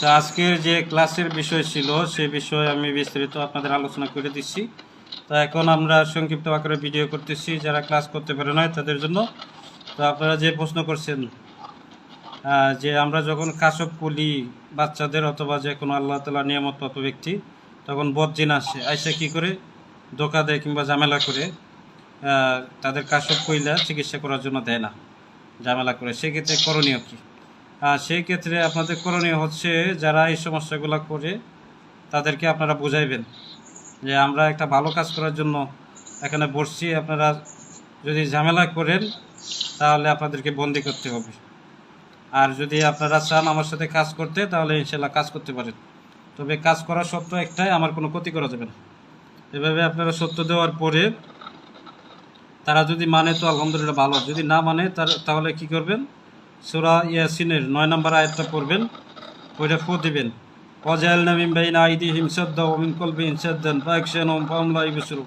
তো আজকের যে ক্লাসের বিষয় ছিল, সে বিষয়ে আমি বিস্তারিত আপনাদের আলোচনা করে দিচ্ছি। তো এখন আমরা সংক্ষিপ্ত আকারে ভিডিও করতেছি। যারা ক্লাস করতে পারে না তাদের জন্য। তো আপনারা যে প্রশ্ন করছেন যে আমরা যখন কাশব কলি বাচ্চাদের অথবা যে কোনো আল্লাহ তালা নিয়ামতপ্রাপ্ত ব্যক্তি, তখন বদজিন আসে, আইসা কি করে? ধোকা দেয় কিংবা ঝামেলা করে তাদের কাশব কইলা চিকিৎসা করার জন্য দেয় না, ঝামেলা করে। সেক্ষেত্রে করণীয় কী? সেই ক্ষেত্রে আপনাদের করণীয় হচ্ছে যারা এই সমস্যাগুলো করে, তাদেরকে আপনারা বুঝাইবেন যে আমরা একটা ভালো কাজ করার জন্য এখানে বসছি। আপনারা যদি ঝামেলা করেন, তাহলে আপনাদেরকে বন্দি করতে হবে। আর যদি আপনারা চান আমার সাথে কাজ করতে, তাহলে ইনশাল্লাহ কাজ করতে পারেন। তবে কাজ করার সত্য একটাই, আমার কোনো ক্ষতি করা যাবে না। এভাবে আপনারা সত্য দেওয়ার পরে তারা যদি মানে তো আলহামদুলিল্লাহ ভালো। যদি না মানে তার তাহলে কি করবেন? সুরা ইয়াসিনের নয় নম্বর আয়াতটা পড়বেন, ওইটা ফু দিবেন। অজায়াল নামিম বাইন আইদি হিমসাদ্দা ওমিন কলবি হিমসাদ্দান পাকশান ওম পামলা ইবসুরু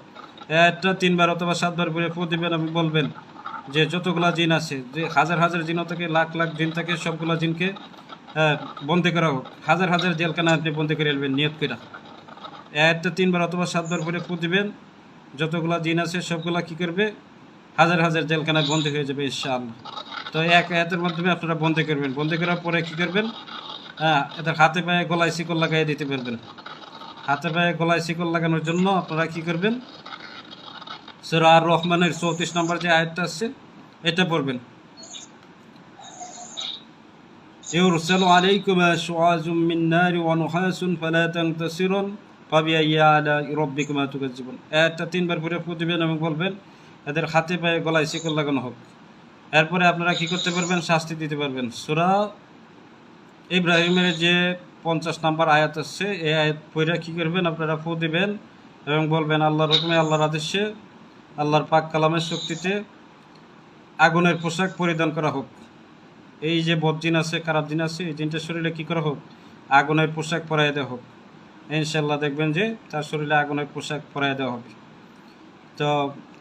একটা তিনবার অথবা সাতবার করে ফু দিবেন আমি বলবেন যে যতগুলা জিন আছে, যে হাজার হাজার জিন থেকে, লাখ লাখ জিন থাকে, সবগুলা জিনকে বন্দি করা হোক। হাজার হাজার জেলখানা আপনি বন্দি করে এলবেন নিয়ত করে একটা তিনবার অথবা সাতবার করে ফু দিবেন, যতগুলা জিন আছে, সবগুলা কি করবে? হাজার হাজার জেলখানায় বন্দি হয়ে যাবে, ইনশাআল্লাহ। তো এক আয়াতের মাধ্যমে আপনারা বন্দি করবেন বন্দি করার পরে কি করবেন হ্যাঁ এদের হাতে পায়ে গলায় শিকল লাগাই দিতে পারবেন হাতে পায়ে গলায় শিকল লাগানোর জন্য আপনারা কি করবেন সুরা আর রহমানের চৌত্রিশ নম্বর যে আয়াতটা আছে এটা পড়বেন يرسل عليكم شعاع من نار ونحاس فلا تنتصرون فبأي آلاء ربكما تكذبون একটা তিনবার পরে ফু দিবেন এবং বলবেন এদের হাতে পায়ে গলায় শিকল লাগানো হোক এরপরে আপনারা কি করতে পারবেন? শাস্তি দিতে পারবেন। সুরা ইব্রাহিমের যে পঞ্চাশ নাম্বার আয়াত আছে, এই আয়াত পইরা কি করবেন? আপনারা ফু দিবেন এবং বলবেন, আল্লাহর হুকুমে, আল্লাহর আদেশে, আল্লাহর পাক কালামের শক্তিতে আগুনের পোশাক পরিধান করা হোক। এই যে বদজিন আছে, খারাপ দিন আছে, এই জিনটার শরীরে কী করা হোক? আগুনের পোশাক পরাই দেওয়া হোক। ইনশাল্লাহ দেখবেন যে তার শরীরে আগুনের পোশাক পরাই দেওয়া হবে। তো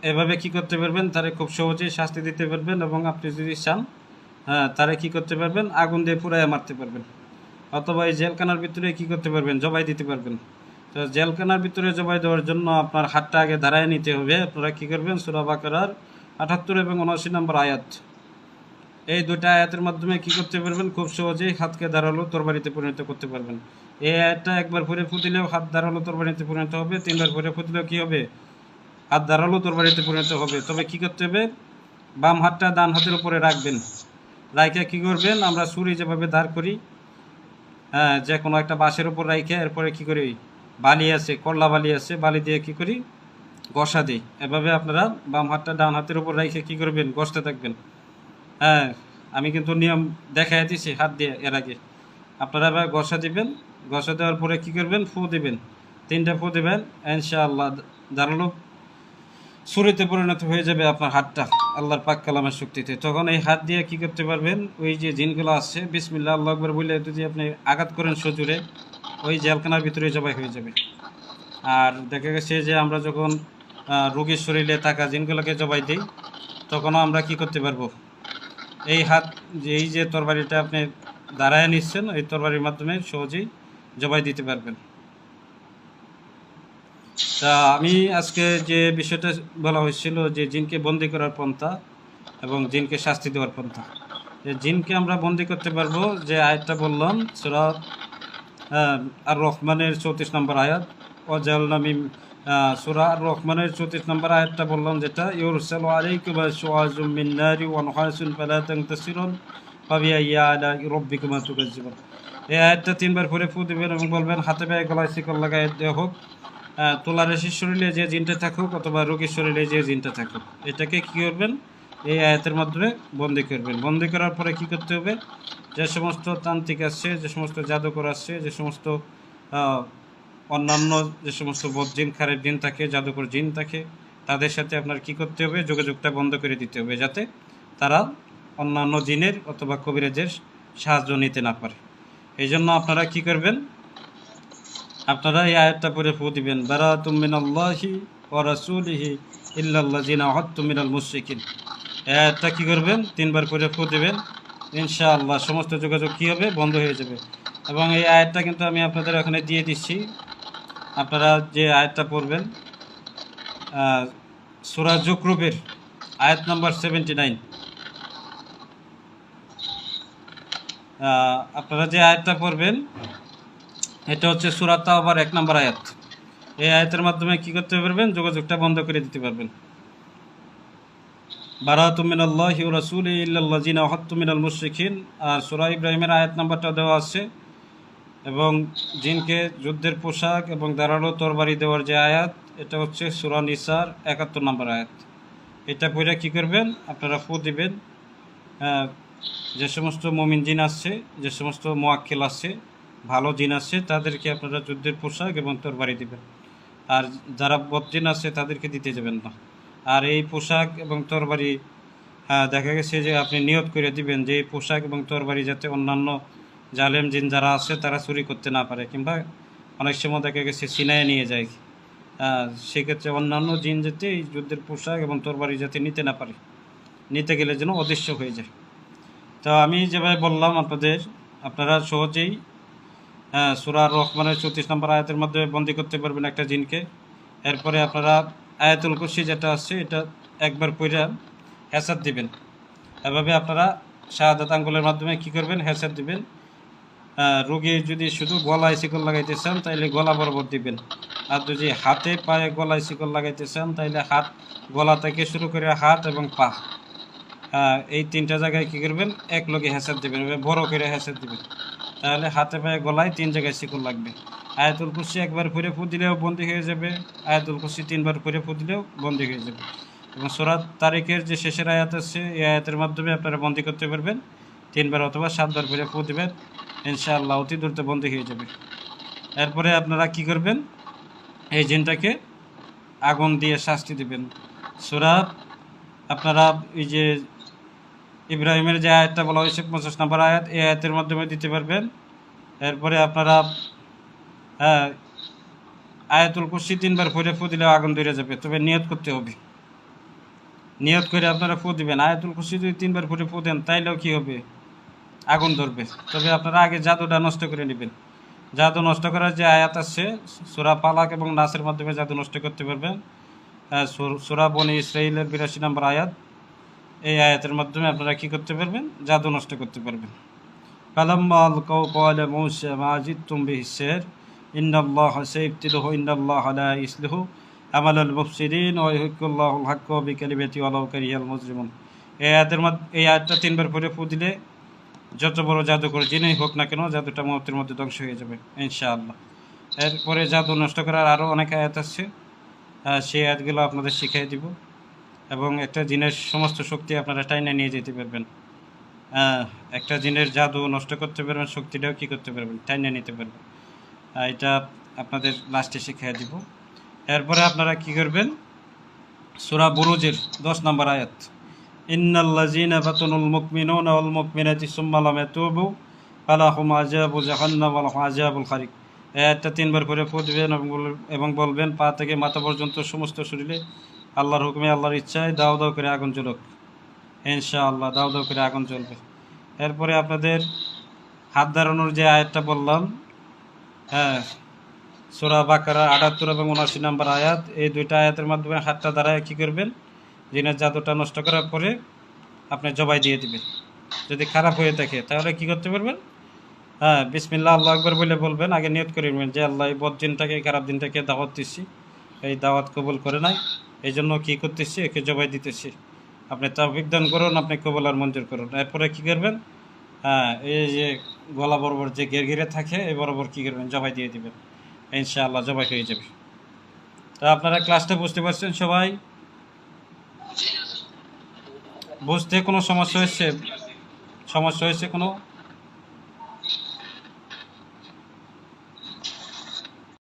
এভাবে কি করতে পারবেন? তারে খুব সহজেই শাস্তি দিতে পারবেন এবং আপনি যদি চান হ্যাঁ তারে কি করতে পারবেন? আগুন দিয়ে পুরাইয়া মারতে পারবেন। অথবা এই জেলখানার ভিতরে কি করতে পারবেন? জবাই দিতে পারবেন। তো জেলখানার ভিতরে জবাই দেওয়ার জন্য আপনার হাতটা আগে দাঁড়ায় নিতে হবে। আপনারা কি করবেন? সুরা বাকারার আটাত্তর এবং উনআশি নম্বর আয়াত। এই দুটা আয়াতের মাধ্যমে কি করতে পারবেন? খুব সহজেই হাতকে ধারালো তরবারিতে পরিণত করতে পারবেন। এই আয়াতটা একবার পরে ফুটিলেও হাত ধারালো তরবারিতে পরিণত হবে, তিনবার পরে ফুটিলেও কি হবে? হাত দাঁড়াল তরবারিতে পরিণত হবে। তবে কি করতে হবে? বাম হাতটা ডান হাতের উপরে রাখবেন। রাইখে কি করবেন? আমরা ছুরি যেভাবে দাঁড় করি হ্যাঁ যে কোনো একটা বাঁশের উপর রাইখে, এরপরে কি করি? বালি আছে করলা বালি আছে, বালি দিয়ে কি করি? গসা দিই। এভাবে আপনারা বাম হাতটা ডান হাতের উপর রাইখে কি করবেন? গসতে থাকবেন। হ্যাঁ আমি কিন্তু নিয়ম দেখাই দিছি হাত দিয়ে এর আগে। আপনারা এবার গসা দিবেন। গসা দেওয়ার পরে কি করবেন? ফু দিবেন। তিনটা ফু দিবেন। ইনশাআল্লাহ দাঁড়াল ছুরিতে পরিণত হয়ে যাবে আপনার হাতটা। আল্লাহর পাক কালামের শক্তিতে। তখন এই হাত দিয়ে কি করতে পারবেন? ওই যে জিনগুলো আসছে বিসমিল্লা আল্লাহ আকবর বলে যদি আপনি আঘাত করেন সজুরে, ওই জেলখানার ভিতরে জবাই হয়ে যাবে। আর দেখা গেছে যে আমরা যখন রোগীর শরীরে থাকা জিনগুলোকে জবাই দিই, তখনও আমরা কি করতে পারব? এই হাত এই যে তরবারিটা আপনি দাঁড়ায় নিচ্ছেন এই তরবারির মাধ্যমে সহজেই জবাই দিতে পারবেন। তা আমি আজকে যে বিষয়টা বলা হয়েছিল যে জিনকে বন্দি করার পন্থা এবং জিনকে শাস্তি দেওয়ার পন্থা জিনকে আমরা বন্দি করতে পারব যে আয়াতটা বললাম, সুরা আর রহমানের চৌত্রিশ নম্বর আয়াত, অজাল নামিম সুরা আর রহমানের চৌত্রিশ নম্বর আয়াতটা বললাম যেটা, ইউরসাল আলাইকুম সুআজুম মিন নারি এই আয়াতটা তিনবার পরে ফু এবং বলবেন, হাতে পায়ে গলায় শিকল লাগাই দেওয়া হোক। তোলারেশির শরীরে যে জিনটা থাকুক অথবা রোগীর শরীরে যে জিনটা থাকুক, এটাকে কি করবেন? এই আয়াতের মাধ্যমে বন্দি করবেন। বন্দি করার পরে কি করতে হবে? যে সমস্ত তান্ত্রিক আছে যে সমস্ত জাদুকর আছে যে সমস্ত অন্যান্য যে সমস্ত বদ জিন, খারের জিন থাকে, জাদুকর জিন থাকে, তাদের সাথে আপনার কি করতে হবে? যোগাযোগটা বন্ধ করে দিতে হবে যাতে তারা অন্যান্য জিনের অথবা কবিরাজের সাহায্য নিতে না পারে। এই জন্য আপনারা কি করবেন? আপনারা এই আয়াতটা পরে ফু দিবেন ইল্লাল্লাযিনা আহাদতুম মিনাল মুশরিকিন। এই আয়াতটা কি করবেন? তিনবার করে ফু দিবেন, ইনশাআল্লাহ সমস্ত যোগাযোগ কী হবে? বন্ধ হয়ে যাবে। এবং এই আয়াতটা কিন্তু আমি আপনাদের ওখানে দিয়ে দিচ্ছি। আপনারা যে আয়াতটা পড়বেন সুরা জুকরুবের আয়াত নাম্বার সেভেন্টি নাইন। আপনারা যে আয়াতটা পড়বেন এটা হচ্ছে সুরাত তাওবার এক নম্বর আয়াত। এই আয়াতের মাধ্যমে কি করতে পারবেন? যোগাযোগটা বন্ধ করে দিতে পারবেন। বারাতু মিনাল্লাহি ওয়া রাসূলি ইল্লাল্লাযিনা আহাত্তু মিনাল মুশরিকিন। আর সূরা ইব্রাহিমের আয়াত নাম্বারটা দেওয়া আছে। এবং জিনকে যুদ্ধের পোশাক এবং দাঁড়ানো তরবারি দেওয়ার যে আয়াত, এটা হচ্ছে সূরা নিসার একাত্তর নম্বর আয়াত। এটা পড়ে কি করবেন? আপনারা ফু দিবেন। যে সমস্ত মমিন জিন আসছে যে সমস্ত মোয়াক্কেল আসছে ভালো জিন আসছে তাদেরকে আপনারা যুদ্ধের পোশাক এবং তরবারি দেবেন। আর যারা বদজিন আছে তাদেরকে দিতে যাবেন না। আর এই পোশাক এবং তরবারি হ্যাঁ, দেখা গেছে যে আপনি নিয়ত করে দিবেন যে এই পোশাক এবং তরবারি যাতে অন্যান্য জালেম জিন যারা আছে তারা চুরি করতে না পারে। কিংবা অনেক সময় দেখা গেছে সিনায় নিয়ে যায়। সেক্ষেত্রে অন্যান্য জিন যাতে এই যুদ্ধের পোশাক এবং তরবারি যাতে নিতে না পারে। নিতে গেলে যেন অদৃশ্য হয়ে যায়। তো আমি যেভাবে বললাম আপনাদের আপনারা সহজেই সুরা রহমানের চৌত্রিশ নম্বর আয়াতের মধ্যে বন্দি করতে পারবেন একটা জিনকে। এরপরে আপনারা আয়াতুল কুরসি যেটা আসছে এটা একবার পইরা হেসাদ দিবেন। এভাবে আপনারা শাহাদাত আঙ্গুলের মাধ্যমে কি করবেন? হেসাদ দিবেন। রোগী যদি শুধু গলায় শিকল লাগাইতে চান, তাইলে গলা বরাবর দিবেন। আর যদি হাতে পায়ে গলায় শিকল লাগাইতে চান, তাইলে হাত, গলা থেকে শুরু করে হাত এবং পা। এই তিনটা জায়গায় কি করবেন? এক লগে হেসাদ দিবেন বড় করে হেসাদ দিবেন। তাহলে হাতে পায়ে গলায় তিন জায়গায় শিকল লাগবে। আয়াতুল কুরসি একবার পরে ফু দিলেও বন্দি হয়ে যাবে। আয়াতুল কুরসি তিনবার পরে ফু দিলেও বন্দি হয়ে যাবে। এবং সোরাত তারিখের যে শেষের আয়াত আছে, এই আয়াতের মাধ্যমে আপনারা বন্দি করতে পারবেন। তিনবার অথবা সাতবার করে ফু দিবেন, ইনশাআল্লাহ অতি দ্রুত বন্দি হয়ে যাবে। এরপরে আপনারা কি করবেন? এই জিনটাকে আগুন দিয়ে শাস্তি দিবেন। সোরাত আপনারা এই যে ইব্রাহিমের যে আয়াতটা বলা হয়েছে, পঞ্চাশ নম্বর আয়াত, এই আয়াতের মাধ্যমে দিতে পারবেন। এরপরে আপনারা হ্যাঁ আয়াতুল কুসি তিনবার পরে ফু দিলে আগুন ধরে যাবে, তবে নিয়ত করতে হবে। নিয়ত করে আপনারা ফু দিবেন। আয়াতুল কুসি যদি তিনবার পরে ফু দেন, তাইলেও কী হবে? আগুন ধরবে। তবে আপনারা আগে জাদুটা নষ্ট করে নেবেন। জাদু নষ্ট করার যে আয়াত আছে, সুরা পালাক এবং নাসের মাধ্যমে জাদু নষ্ট করতে পারবেন। সুর- সুরা বনি ইসরাইলের বিরাশি নম্বর আয়াত। এই আয়াতের মাধ্যমে আপনারা কী করতে পারবেন? জাদু নষ্ট করতে পারবেন। কালাম্মাল কৌকাল মৌসা মাজিদ তুম্বি হিসের ইন্দাল্লাহ সেফতিলহ ইন্দাল্লাহ আলা ইসলিহু। আমাল মুফসিরিন ওয়াহিকুল্লাহ হাক্ক বিকালিবেতি আলাউকারি আল মুজরিমুন। এই আয়াতের এই আয়াতটা তিনবার পরে ফু দিলে যত বড় জাদু করে জেনেই হোক না কেন জাদুটা মুহূর্তের মধ্যে ধ্বংস হয়ে যাবে, ইনশাআল্লাহ। এরপরে জাদু নষ্ট করার আরও অনেক আয়াত আছে। সেই আয়াতগুলো আপনাদের শিখিয়ে দিব। এবং একটা জিনের সমস্ত শক্তি আপনারা টাইনে নিয়ে যেতে পারবেন। একটা জিনের জাদু নষ্ট করতে পারবেন, শক্তিটাও কি করতে পারবেন, টাইনে নিতে পারবেন। এটা আপনাদের লাস্টে শিখিয়ে দিব। এরপরে আপনারা কি করবেন? সুরা বুরুজের দশ নম্বর আয়াত। তিনবার করে এবং বলবেন, পা থেকে মাথা পর্যন্ত সমস্ত শরীরে আল্লাহর হুকুমে আল্লাহর ইচ্ছায় দাও দাও করে আগুন জ্বলুক ইনশাআল্লাহ দাও দাও করে আগুন চলবে। এরপরে আপনাদের হাত দাঁড়ানোর যে আয়াতটা বললাম হ্যাঁ সোরা বাকারা আটাত্তর এবং উনআশি নম্বর আয়াত, এই দুইটা আয়াতের মাধ্যমে হাতটা দাঁড়ায় কী করবেন? জিনের জাদুটা নষ্ট করার পরে আপনি জবাই দিয়ে দিবেন। যদি খারাপ হয়ে থাকে, তাহলে কি করতে পারবেন? হ্যাঁ বিসমিল্লা আল্লাহ আকবর বলে বলবেন, আগে নিয়ত করে নেবেন যে, আল্লাহ এই বদ দিনটাকে খারাপ দিনটাকে দাওয়াত দিচ্ছি। এই দাওয়াত কবুল করে নাই। এই জন্য কী করতেছি, একে জবাই দিতেছি। আপনি তাফিক দান করুন, আপনি কবুল আর মঞ্জুর করুন। এরপরে কী করবেন? হ্যাঁ এই যে গলা বরাবর যে গের ঘিরে থাকে, এই বরাবর কী করবেন? জবাই দিয়ে দিবেন। ইনশাআল্লাহ জবাই হয়ে যাবে। তা আপনারা ক্লাসটা বুঝতে পারছেন সবাই? বুঝতে কোনো সমস্যা হয়েছে? সমস্যা হয়েছে কোনো?